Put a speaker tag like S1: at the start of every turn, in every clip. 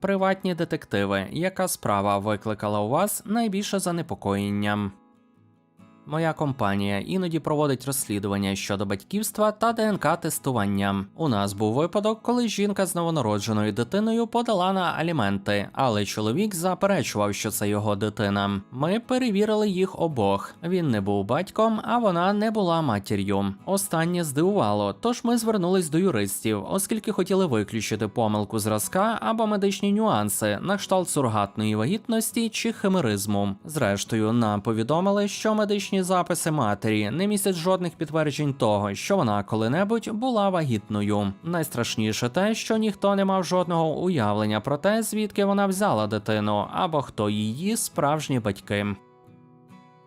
S1: Приватні детективи, яка справа викликала у вас найбільше занепокоєння? Моя компанія іноді проводить розслідування щодо батьківства та ДНК-тестування. У нас був випадок, коли жінка з новонародженою дитиною подала на аліменти, але чоловік заперечував, що це його дитина. Ми перевірили їх обох. Він не був батьком, а вона не була матір'ю. Останнє здивувало, тож ми звернулись до юристів, оскільки хотіли виключити помилку зразка або медичні нюанси на кшталт сургатної вагітності чи химеризму. Зрештою, нам повідомили, що медичні записи матері не містять жодних підтверджень того, що вона коли-небудь була вагітною. Найстрашніше те, що ніхто не мав жодного уявлення про те, звідки вона взяла дитину, або хто її справжні батьки.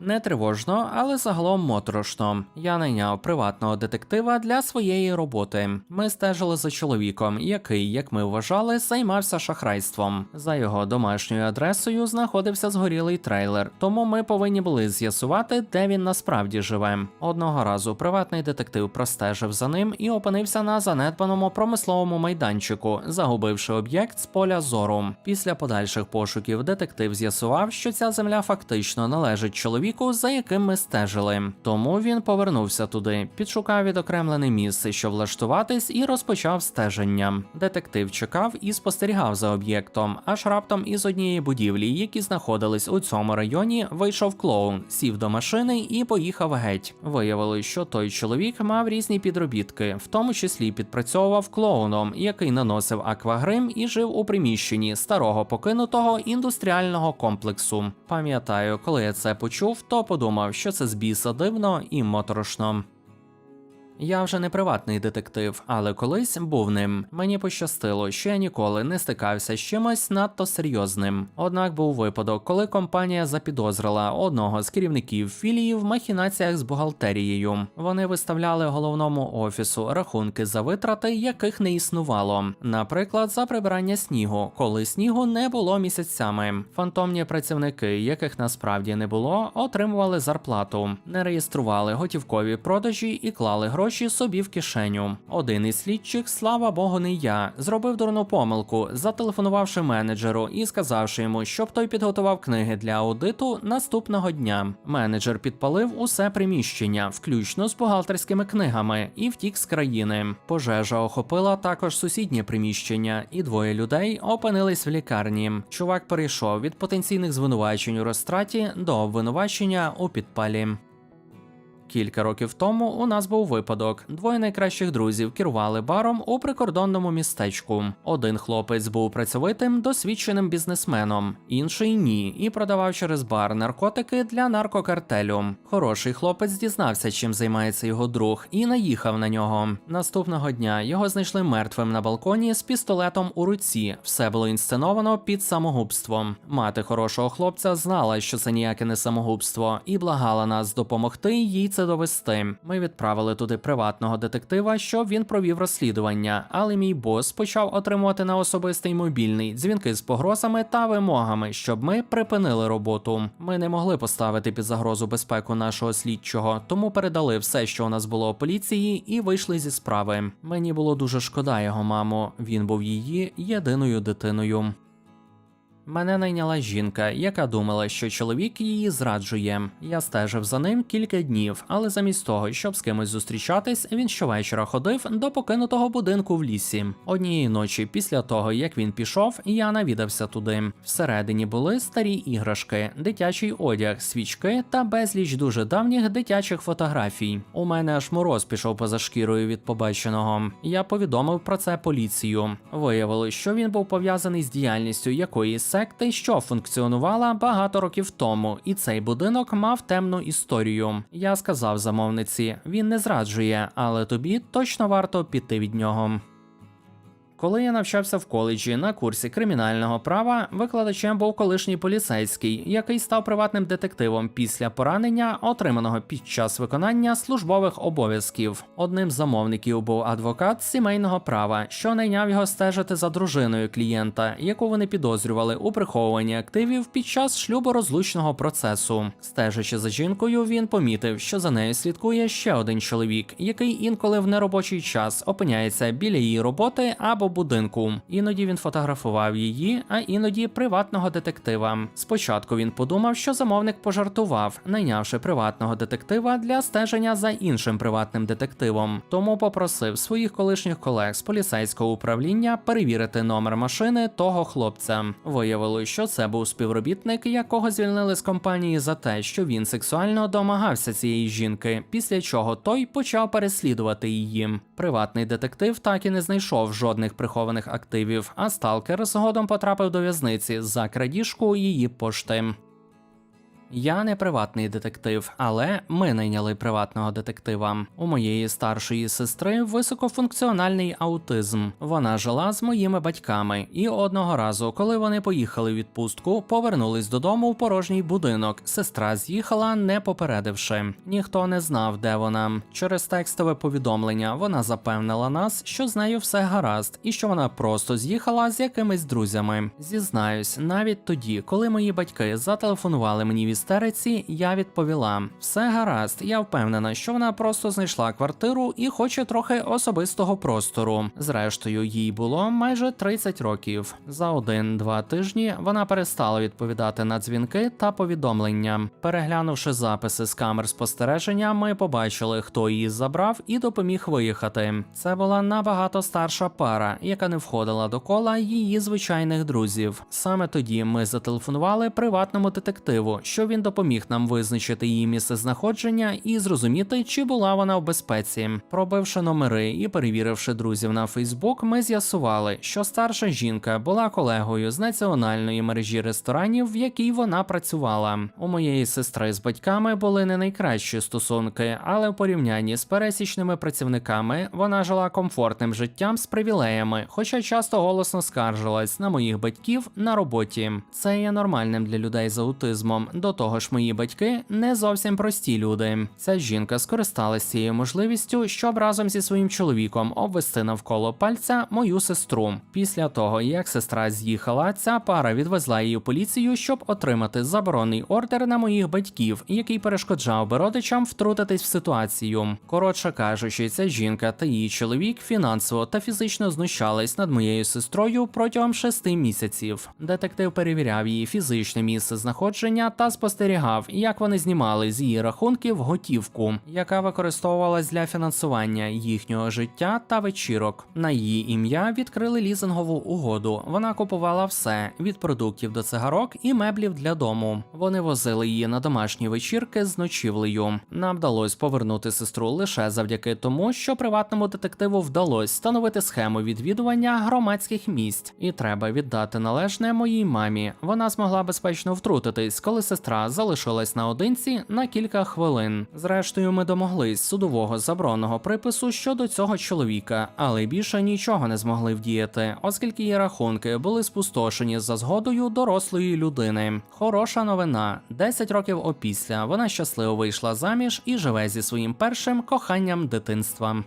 S1: Не тривожно, але загалом моторошно. Я найняв приватного детектива для своєї роботи. Ми стежили за чоловіком, який, як ми вважали, займався шахрайством. За його домашньою адресою знаходився згорілий трейлер, тому ми повинні були з'ясувати, де він насправді живе. Одного разу приватний детектив простежив за ним і опинився на занедбаному промисловому майданчику, загубивши об'єкт з поля зору. Після подальших пошуків детектив з'ясував, що ця земля фактично належить чоловіку, за яким ми стежили. Тому він повернувся туди, підшукав відокремлене місце, щоб влаштуватись, і розпочав стеження. Детектив чекав і спостерігав за об'єктом, аж раптом із однієї будівлі, які знаходились у цьому районі, вийшов клоун, сів до машини і поїхав геть. Виявилось, що той чоловік мав різні підробітки, в тому числі підпрацьовував клоуном, який наносив аквагрим і жив у приміщенні старого покинутого індустріального комплексу. Пам'ятаю, коли я це почув, то подумав, що це з біса дивно і моторошно. Я вже не приватний детектив, але колись був ним. Мені пощастило, що я ніколи не стикався з чимось надто серйозним. Однак був випадок, коли компанія запідозрила одного з керівників філії в махінаціях з бухгалтерією. Вони виставляли головному офісу рахунки за витрати, яких не існувало. Наприклад, за прибирання снігу, коли снігу не було місяцями. Фантомні працівники, яких насправді не було, отримували зарплату, не реєстрували готівкові продажі і клали гроші собі в кишеню. Один із слідчих, слава Богу, не я, зробив дурну помилку, зателефонувавши менеджеру і сказавши йому, щоб той підготував книги для аудиту наступного дня. Менеджер підпалив усе приміщення, включно з бухгалтерськими книгами, і втік з країни. Пожежа охопила також сусіднє приміщення, і двоє людей опинились в лікарні. Чувак перейшов від потенційних звинувачень у розтраті до обвинувачення у підпалі. Кілька років тому у нас був випадок. Двоє найкращих друзів керували баром у прикордонному містечку. Один хлопець був працьовитим, досвідченим бізнесменом, інший ні, і продавав через бар наркотики для наркокартелю. Хороший хлопець дізнався, чим займається його друг, і наїхав на нього. Наступного дня його знайшли мертвим на балконі з пістолетом у руці. Все було інсценовано під самогубством. Мати хорошого хлопця знала, що це ніяке не самогубство, і благала нас допомогти їй це довести. Ми відправили туди приватного детектива, щоб він провів розслідування, але мій бос почав отримувати на особистий мобільний дзвінки з погрозами та вимогами, щоб ми припинили роботу. Ми не могли поставити під загрозу безпеку нашого слідчого, тому передали все, що у нас було поліції, і вийшли зі справи. Мені було дуже шкода його маму. Він був її єдиною дитиною. Мене найняла жінка, яка думала, що чоловік її зраджує. Я стежив за ним кілька днів, але замість того, щоб з кимось зустрічатись, він щовечора ходив до покинутого будинку в лісі. Однієї ночі, після того як він пішов, я навідався туди. Всередині були старі іграшки, дитячий одяг, свічки та безліч дуже давніх дитячих фотографій. У мене аж мороз пішов поза шкірою від побаченого. Я повідомив про це поліцію. Виявилось, що він був пов'язаний з діяльністю якоїсь секти, що функціонувала багато років тому, і цей будинок мав темну історію. Я сказав замовниці, він не зраджує, але тобі точно варто піти від нього. Коли я навчався в коледжі на курсі кримінального права, викладачем був колишній поліцейський, який став приватним детективом після поранення, отриманого під час виконання службових обов'язків. Одним з замовників був адвокат сімейного права, що найняв його стежити за дружиною клієнта, яку вони підозрювали у приховуванні активів під час шлюборозлучного процесу. Стежачи за жінкою, він помітив, що за нею слідкує ще один чоловік, який інколи в неробочий час опиняється біля її роботи або будинку. Іноді він фотографував її, а іноді приватного детектива. Спочатку він подумав, що замовник пожартував, найнявши приватного детектива для стеження за іншим приватним детективом. Тому попросив своїх колишніх колег з поліцейського управління перевірити номер машини того хлопця. Виявилось, що це був співробітник, якого звільнили з компанії за те, що він сексуально домагався цієї жінки, після чого той почав переслідувати її. Приватний детектив так і не знайшов жодних прихованих активів, а сталкер згодом потрапив до в'язниці за крадіжку її пошти. Я не приватний детектив, але ми найняли приватного детектива. У моєї старшої сестри високофункціональний аутизм. Вона жила з моїми батьками, і одного разу, коли вони поїхали в відпустку, повернулись додому в порожній будинок. Сестра з'їхала, не попередивши. Ніхто не знав, де вона. Через текстове повідомлення вона запевнила нас, що з нею все гаразд, і що вона просто з'їхала з якимись друзями. Зізнаюсь, навіть тоді, коли мої батьки зателефонували мені в істериці, я відповіла: все гаразд, я впевнена, що вона просто знайшла квартиру і хоче трохи особистого простору. Зрештою, їй було майже 30 років. За один-два тижні вона перестала відповідати на дзвінки та повідомлення. Переглянувши записи з камер спостереження, ми побачили, хто її забрав і допоміг виїхати. Це була набагато старша пара, яка не входила до кола її звичайних друзів. Саме тоді ми зателефонували приватному детективу, що він допоміг нам визначити її місце знаходження і зрозуміти, чи була вона в безпеці. Пробивши номери і перевіривши друзів на Фейсбук, ми з'ясували, що старша жінка була колегою з національної мережі ресторанів, в якій вона працювала. У моєї сестри з батьками були не найкращі стосунки, але в порівнянні з пересічними працівниками вона жила комфортним життям з привілеями, хоча часто голосно скаржилась на моїх батьків на роботі. Це є нормальним для людей з аутизмом. До того ж, мої батьки не зовсім прості люди. Ця жінка скористалась цією можливістю, щоб разом зі своїм чоловіком обвести навколо пальця мою сестру. Після того, як сестра з'їхала, ця пара відвезла її в поліцію, щоб отримати заборонний ордер на моїх батьків, який перешкоджав би родичам втрутитись в ситуацію. Коротше кажучи, ця жінка та її чоловік фінансово та фізично знущались над моєю сестрою протягом шести місяців. Детектив перевіряв її фізичне місце знаходження та спостерігав, як вони знімали з її рахунків готівку, яка використовувалась для фінансування їхнього життя та вечірок. На її ім'я відкрили лізингову угоду. Вона купувала все від продуктів до цигарок і меблів для дому. Вони возили її на домашні вечірки з ночівлею. Нам вдалося повернути сестру лише завдяки тому, що приватному детективу вдалося встановити схему відвідування громадських місць, і треба віддати належне моїй мамі. Вона змогла безпечно втрутитись, коли сестра залишилась наодинці на кілька хвилин. Зрештою, ми домоглись судового заборонного припису щодо цього чоловіка, але більше нічого не змогли вдіяти, оскільки її рахунки були спустошені за згодою дорослої людини. Хороша новина: 10 років опісля вона щасливо вийшла заміж і живе зі своїм першим коханням дитинства.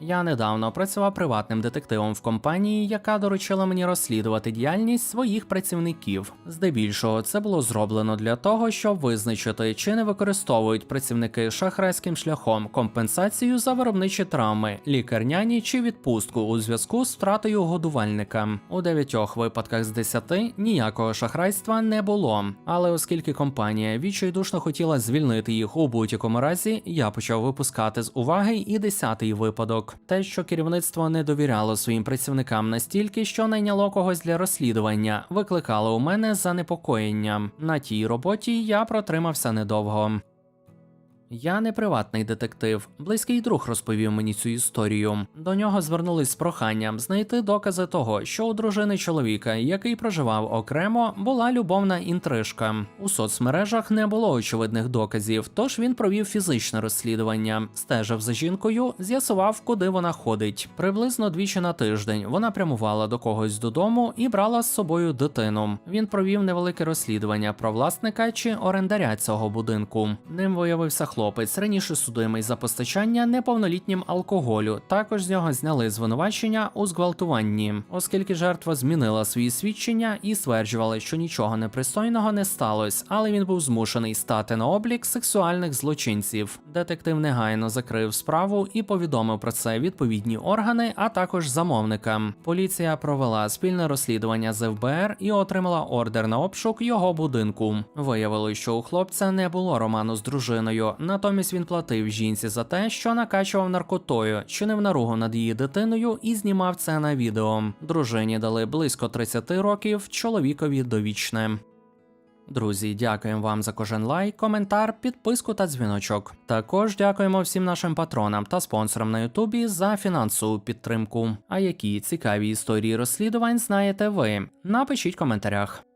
S1: Я недавно працював приватним детективом в компанії, яка доручила мені розслідувати діяльність своїх працівників. Здебільшого це було зроблено для того, щоб визначити, чи не використовують працівники шахрайським шляхом компенсацію за виробничі травми, лікарняні чи відпустку у зв'язку з втратою годувальника. У дев'ятьох випадках з десяти ніякого шахрайства не було. Але оскільки компанія відчайдушно хотіла звільнити їх у будь-якому разі, я почав випускати з уваги і десятий випадок. Те, що керівництво не довіряло своїм працівникам настільки, що найняло когось для розслідування, викликало у мене занепокоєння. На тій роботі я протримався недовго. Я не приватний детектив. Близький друг розповів мені цю історію. До нього звернулись з проханням знайти докази того, що у дружини чоловіка, який проживав окремо, була любовна інтрижка. У соцмережах не було очевидних доказів, тож він провів фізичне розслідування, стежив за жінкою, з'ясував, куди вона ходить. Приблизно двічі на тиждень вона прямувала до когось додому і брала з собою дитину. Він провів невелике розслідування про власника чи орендаря цього будинку. Ним виявився хлопець хлопець, раніше судимий за постачання неповнолітнім алкоголю. Також з нього зняли звинувачення у зґвалтуванні, оскільки жертва змінила свої свідчення і стверджувала, що нічого непристойного не сталося, але він був змушений стати на облік сексуальних злочинців. Детектив негайно закрив справу і повідомив про це відповідні органи, а також замовникам. Поліція провела спільне розслідування з ФБР і отримала ордер на обшук його будинку. Виявилось, що у хлопця не було роману з дружиною, натомість він платив жінці за те, що накачував наркотою, чинив наругу над її дитиною і знімав це на відео. Дружині дали близько 30 років, чоловікові довічне. Друзі, дякуємо вам за кожен лайк, коментар, підписку та дзвіночок. Також дякуємо всім нашим патронам та спонсорам на Ютубі за фінансову підтримку. А які цікаві історії розслідувань знаєте ви? Напишіть в коментарях.